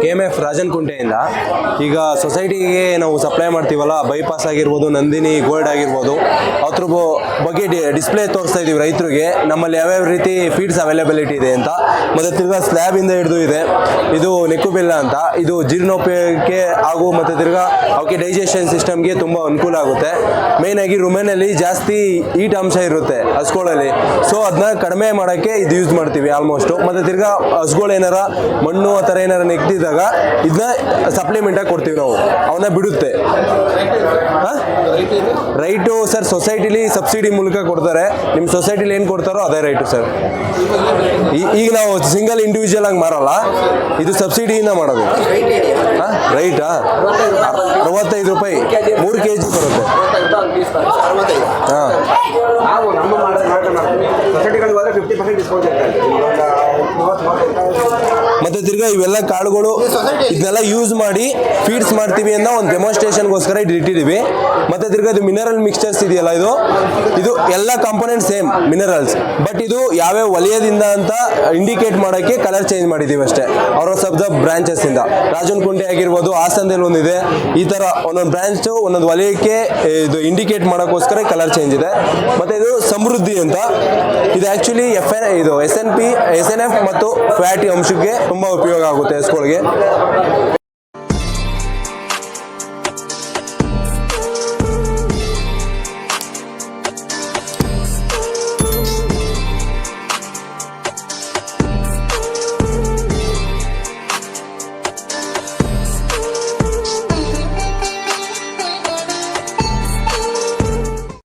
K M F ರಾಜನ್ ಕುಂಟೆಯಿಂದ ಈಗ ಸೊಸೈಟಿಗೆ ನಾವು ಸಪ್ಲೈ ಮಾಡ್ತೀವಲ್ಲ ಬೈಪಾಸ್ ಆಗಿರ್ಬೋದು, ನಂದಿನಿ ಗೋಲ್ಡ್ ಆಗಿರ್ಬೋದು ಅದ್ರ ಬಗ್ಗೆ ಡಿಸ್ಪ್ಲೇ ತೋರಿಸ್ತಾ ಇದ್ದೀವಿ ರೈತರಿಗೆ. ನಮ್ಮಲ್ಲಿ ಯಾವ್ಯಾವ ರೀತಿ ಫೀಡ್ಸ್ ಅವೈಲೇಬಿಲಿಟಿ ಇದೆ ಅಂತ. ಮತ್ತು ತಿರ್ಗಾ ಸ್ಲ್ಯಾಬಿಂದ ಹಿಡಿದು ಇದೆ. ಇದು ನೆಕ್ಕು ಬೆಲ್ಲ ಅಂತ. ಇದು ಜೀರ್ಣೋಪಯೋಗಕ್ಕೆ ಹಾಗೂ ಮತ್ತು ತಿರ್ಗಾ ಅವಕ್ಕೆ ಡೈಜೆಷನ್ ಸಿಸ್ಟಮ್ಗೆ ತುಂಬ ಅನುಕೂಲ ಆಗುತ್ತೆ. ಮೇಯ್ನಾಗಿ ರುಮೆನಲ್ಲಿ ಜಾಸ್ತಿ ಈಟ್ ಅಂಶ ಇರುತ್ತೆ ಹಸ್ಗಳಲ್ಲಿ ಸೊ ಅದನ್ನ ಕಡಿಮೆ ಮಾಡೋಕ್ಕೆ ಇದು ಯೂಸ್ ಮಾಡ್ತೀವಿ ಆಲ್ಮೋಸ್ಟು ಮತ್ತು ತಿರ್ಗಾ ಹಸ್ಗಳು ಏನಾರ ಮಣ್ಣು ಆ ಥರ ಏನಾರ ನೆಕ್ತಿದ್ದಾಗ ಇದನ್ನ ಸಪ್ಲಿಮೆಂಟಾಗಿ ಕೊಡ್ತೀವಿ ನಾವು ಅವನ್ನ ಬಿಡುತ್ತೆ ರೈಟು ಸರ್ ಸೊಸೈಟಿಲಿ ಸಬ್ಸಿಡಿ ಮೂಲಕ ಕೊಡ್ತಾರೆ ನಿಮ್ಮ ಸೊಸೈಟಿಲಿ ಏನು ಕೊಡ್ತಾರೋ ಅದೇ ರೈಟು ಸರ್ ಈಗ ನಾವು ಸಿಂಗಲ್ ಇಂಡಿವಿಜುವಲ್ ಆಗಿ ಮಾರಲ್ಲ ಇದು ಸಬ್ಸಿಡಿಯಿಂದ ಮಾಡೋದು ರೈಟಾ ಅರವತ್ತೈದು ರೂಪಾಯಿ ಮೂರು ಕೆ ಜಿ ಬರುತ್ತೆ ಹಾಂ ಡಿಸ್ಕೌಂಟ್ ಮತ್ತೆ ತಿರ್ಗಾ ಇವೆಲ್ಲ ಕಾಳುಗಳು ಇದನ್ನೆಲ್ಲ ಯೂಸ್ ಮಾಡಿ ಫೀಡ್ಸ್ ಮಾಡ್ತೀವಿ ಅನ್ನೋ ಒಂದು ಡೆಮಾನ್ಸ್ಟ್ರೇಷನ್ಗೋಸ್ಕರ ಇದು ಇಟ್ಟಿದ್ದೀವಿ ಮತ್ತೆ ತಿರ್ಗಾ ಇದು ಮಿನರಲ್ ಮಿಕ್ಸ್ಚರ್ಸ್ ಇದೆಯಲ್ಲ ಇದು? ಇದು ಎಲ್ಲ ಕಾಂಪೋನೆಂಟ್ ಸೇಮ್ ಮಿನರಲ್ಸ್ ಬಟ್ ಇದು ಯಾವ್ಯಾವ ವಲಯದಿಂದ ಅಂತ ಇಂಡಿಕೇಟ್ ಮಾಡೋಕ್ಕೆ ಕಲರ್ ಚೇಂಜ್ ಮಾಡಿದ್ದೀವಿ ಅಷ್ಟೇ. ಅವರ ಸಬ್ದ ಬ್ರಾಂಚಸ್ ಇಂದ. ರಾಜನ್ ಕುಂಟೆ ಆಗಿರ್ಬೋದು, ಹಾಸನದಲ್ಲಿ ಒಂದಿದೆ ಈ ತರ ಒಂದೊಂದು ಬ್ರಾಂಚ್ ಒಂದೊಂದು ವಲಯಕ್ಕೆ ಇದು ಇಂಡಿಕೇಟ್ ಮಾಡೋಕ್ಕೋಸ್ಕರ ಕಲರ್ ಚೇಂಜ್ ಇದೆ. ಮತ್ತೆ ಇದು ಸಮೃದ್ಧಿ ಅಂತ. ಇದು ಆಕ್ಚುಲಿ ಎಫ್ ಎನ್ ಇದು S N P S N F ಮತ್ತು ಫ್ಯಾಟಿ ಅಂಶಕ್ಕೆ ತುಂಬಾ ಉಪಯೋಗ ಆಗುತ್ತೆ ಹಸ್ಗಳಿಗೆ